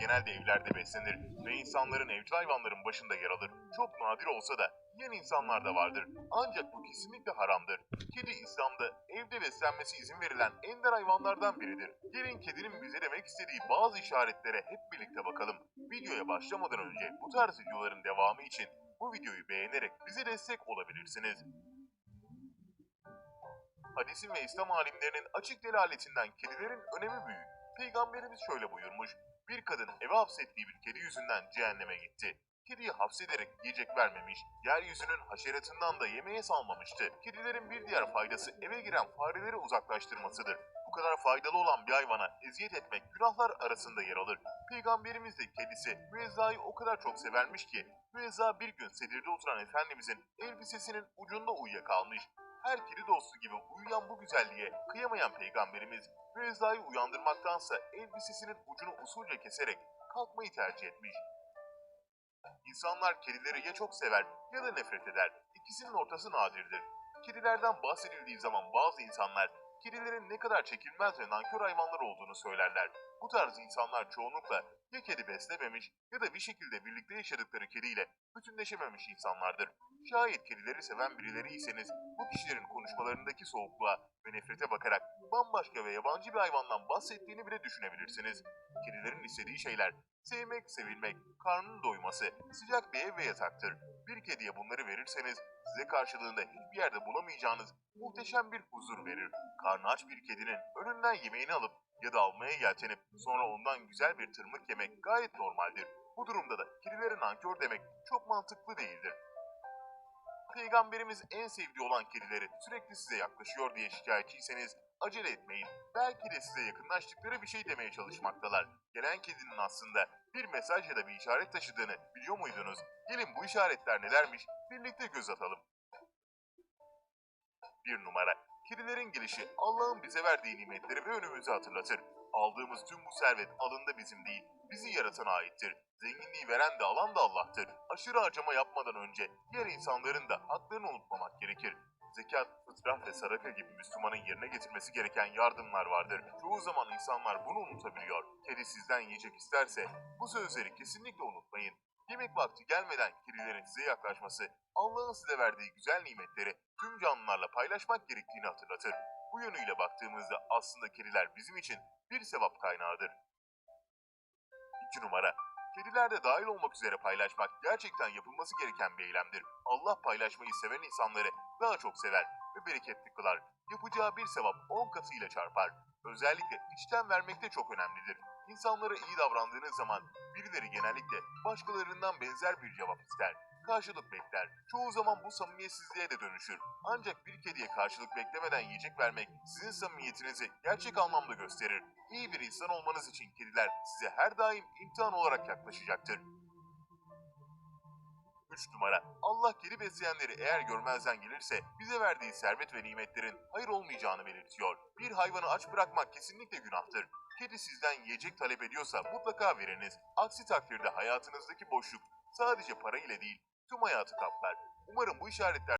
genelde evlerde beslenir ve insanların evcil hayvanların başında yer alır. Çok nadir olsa da yiyen insanlar da vardır. Ancak bu kesinlikle haramdır. Kedi İslam'da evde beslenmesi izin verilen ender hayvanlardan biridir. Gelin kedinin bize demek istediği bazı işaretlere hep birlikte bakalım. Videoya başlamadan önce bu tarz videoların devamı için bu videoyu beğenerek bize destek olabilirsiniz. Hadisin ve İslam alimlerinin açık delaletinden kedilerin önemi büyük. Peygamberimiz şöyle buyurmuş. Bir kadın eve hapsettiği bir kedi yüzünden cehenneme gitti. Kediyi hapsederek yiyecek vermemiş, yeryüzünün haşeratından da yemeğe salmamıştı. Kedilerin bir diğer faydası eve giren fareleri uzaklaştırmasıdır. Bu kadar faydalı olan bir hayvana eziyet etmek günahlar arasında yer alır. Peygamberimiz de kedisi Müezza'yı o kadar çok severmiş ki Müezza bir gün sedirde oturan Efendimizin elbisesinin ucunda uyuyakalmış. Her kedi dostu gibi uyuyan bu güzelliğe kıyamayan Peygamberimiz Müezza'yı uyandırmaktansa elbisesinin ucunu usulca keserek kalkmayı tercih etmiş. İnsanlar kedileri ya çok sever ya da nefret eder. İkisinin ortası nadirdir. Kedilerden bahsedildiği zaman bazı insanlar kedilerin ne kadar çekilmez ve nankör hayvanlar olduğunu söylerler. Bu tarz insanlar çoğunlukla ya kedi beslememiş ya da bir şekilde birlikte yaşadıkları kediyle bütünleşememiş insanlardır. Şayet kedileri seven birileriyseniz bu kişilerin konuşmalarındaki soğukluğa ve nefrete bakarak bambaşka ve yabancı bir hayvandan bahsettiğini bile düşünebilirsiniz. Kedilerin istediği şeyler sevmek, sevilmek, karnının doyması, sıcak bir ev ve yataktır. Bir kediye bunları verirseniz size karşılığında hiçbir yerde bulamayacağınız muhteşem bir huzur verir. Karnı aç bir kedinin önünden yemeğini alıp ya da almaya yeltenip sonra ondan güzel bir tırmık yemek gayet normaldir. Bu durumda da kedilere nankör demek çok mantıklı değildir. Peygamberimiz en sevdiği olan kedileri sürekli size yaklaşıyor diye şikayetçiyseniz acele etmeyin. Belki de size yakınlaştıkları bir şey demeye çalışmaktalar. Gelen kedinin aslında bir mesaj ya da bir işaret taşıdığını biliyor muydunuz? Gelin bu işaretler nelermiş birlikte göz atalım. Bir numara. Kedilerin gelişi Allah'ın bize verdiği nimetleri ve önümüzü hatırlatır. Aldığımız tüm bu servet alında bizim değil, bizi yaratana aittir. Zenginliği veren de alan da Allah'tır. Aşırı harcama yapmadan önce diğer insanların da haklarını unutmamak gerekir. Zekat, fıtrah ve sadaka gibi Müslümanın yerine getirmesi gereken yardımlar vardır. Çoğu zaman insanlar bunu unutabiliyor. Kedi sizden yiyecek isterse bu sözleri kesinlikle unutmayın. Yemek vakti gelmeden kedilerin size yaklaşması, Allah'ın size verdiği güzel nimetleri tüm canlılarla paylaşmak gerektiğini hatırlatır. Bu yönüyle baktığımızda aslında kediler bizim için bir sevap kaynağıdır. 2 numara. Kedilerde dahil olmak üzere paylaşmak gerçekten yapılması gereken bir eylemdir. Allah paylaşmayı seven insanları daha çok sever ve bereketli kılar. Yapacağı bir sevap 10 katıyla çarpar. Özellikle içten vermek de çok önemlidir. İnsanlara iyi davrandığınız zaman birileri genellikle başkalarından benzer bir cevap ister. Karşılık bekler. Çoğu zaman bu samimiyetsizliğe de dönüşür. Ancak bir kediye karşılık beklemeden yiyecek vermek sizin samimiyetinizi gerçek anlamda gösterir. İyi bir insan olmanız için kediler size her daim imtihan olarak yaklaşacaktır. 3 numara. Allah kedi besleyenleri eğer görmezden gelirse bize verdiği servet ve nimetlerin hayır olmayacağını belirtiyor. Bir hayvanı aç bırakmak kesinlikle günahtır. Kedi sizden yiyecek talep ediyorsa mutlaka veriniz. Aksi takdirde hayatınızdaki boşluk sadece para ile değil tüm hayatı kaplar. Umarım bu işaretler